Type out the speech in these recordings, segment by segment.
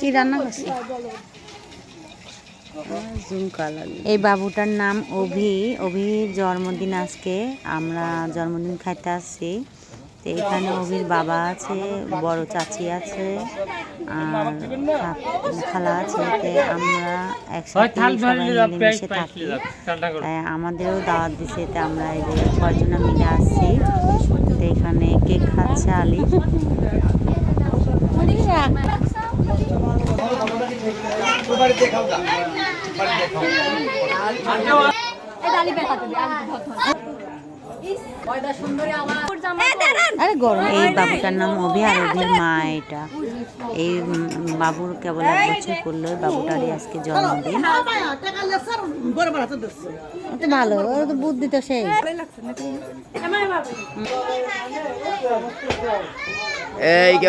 কি রান্না করছি এই বাবুটার নাম অভি। অভির জন্মদিন আজকে। আমরা জন্মদিন খাইতে আসছি। তো এখানে অভির বাবা আছে বড় চাচি আছে আর খালা আছে। আমরা একসাথে মিলেমিশে থাকি। আমাদেরও দাওয়াত দিছে তো আমরা এই যে কয়জনা মিলে আসছি। তো এখানে কেক খাচ্ছে আলি। আরে গরম, এই বাবুটার নাম অভি আর অভির মা এটা। এই বাবুর কেবল এক বছর করল বাবুটারই আজকে জন্মদিন। তো ভালো, ওর তো বুদ্ধি তো সেই। এই কে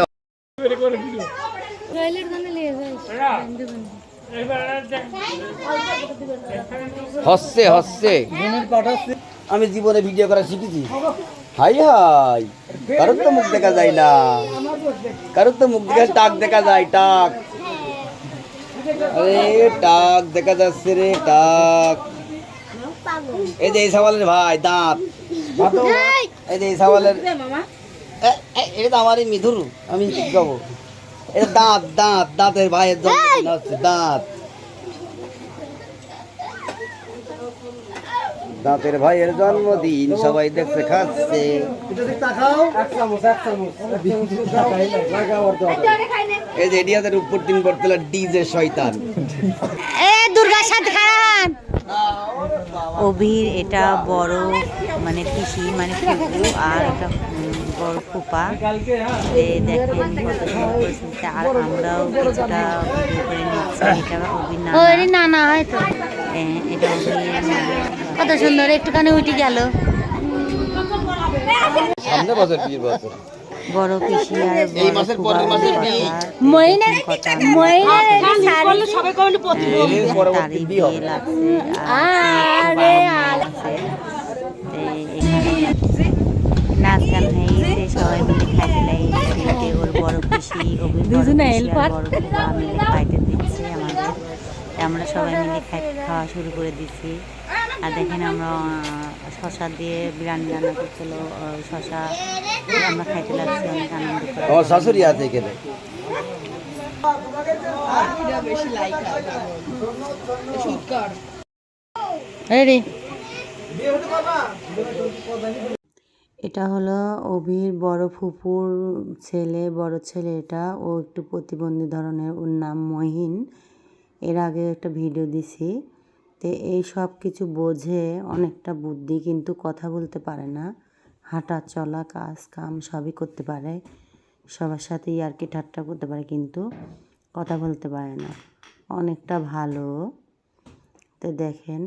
হচ্ছে হচ্ছে। আমি জীবনে ভিডিও করা শিখেছি। হাই হাই, কারোর তো মুখ দেখা যায় না। কারোর তো মুখ দেখা, টাক দেখা যায়, টাক। আরে, টাক দেখা যাচ্ছে রে, টাক। এই যে এই সওয়ালের ভাই, দাঁত। এই যে এই এ- এটা তো আমারই মিধুর আমি কি খাব এটা দাঁত দাঁত, দাঁতের ভাইয়ের দাঁত। দাঁতের ভাইয়ের জন্মদিন সবাই দেখছে খাচ্ছে। এই যে এডিয়াদের উপর দিন করতে ডিজে শয়তান। এ দুর্গা সাদ খান অভির এটা বড় মানে পিসি মানে ফুপু আর এটা বড় ফুপা। এ দেখেন কত সুন্দর আর আমরাও কিছুটা ভিডিও করে নিচ্ছি। এটা অভির নানা। হয়তো। এটা অভির কত সুন্দর একটুখানি উঠে গেল। সামনে বছর বিয়ের বছর বড় পিসি আর এই মাসের পরের মাসের বিয়ে। মইনের মইনের এর পরবর্তী বিয়ে হবে। আরে নাচ গান হয়েছে সবাই মিলে খাইতে লাগিয়েছে ওর বড় পিসি দুজনে বড় খাইতে দিচ্ছে আমাদের। আমরা সবাই মিলে খাওয়া শুরু করে দিচ্ছি আর দেখেন আমরা শশা দিয়ে বিরিয়ানি রান্না করছিল শশা আমরা খাইতে লাগছি অনেক আনন্দ আমার শাশুড়ি আছে এখানে। এটা হলো অভির বড় ফুপুর ছেলে বড় ছেলে এটা ও একটু প্রতিবন্ধী ধরনের ওর নাম মহিন। এর আগে একটা ভিডিও দিছি। তো এই সব কিছু বোঝে অনেকটা বুদ্ধি, কিন্তু কথা বলতে পারে না। হাঁটা, চলা, কাজ, কাম সবই করতে পারে। সবার সাথে কি ঠাট্টা করতে পারে, কিন্তু কথা বলতে পারে না। অনেকটা ভালো। তো দেখেন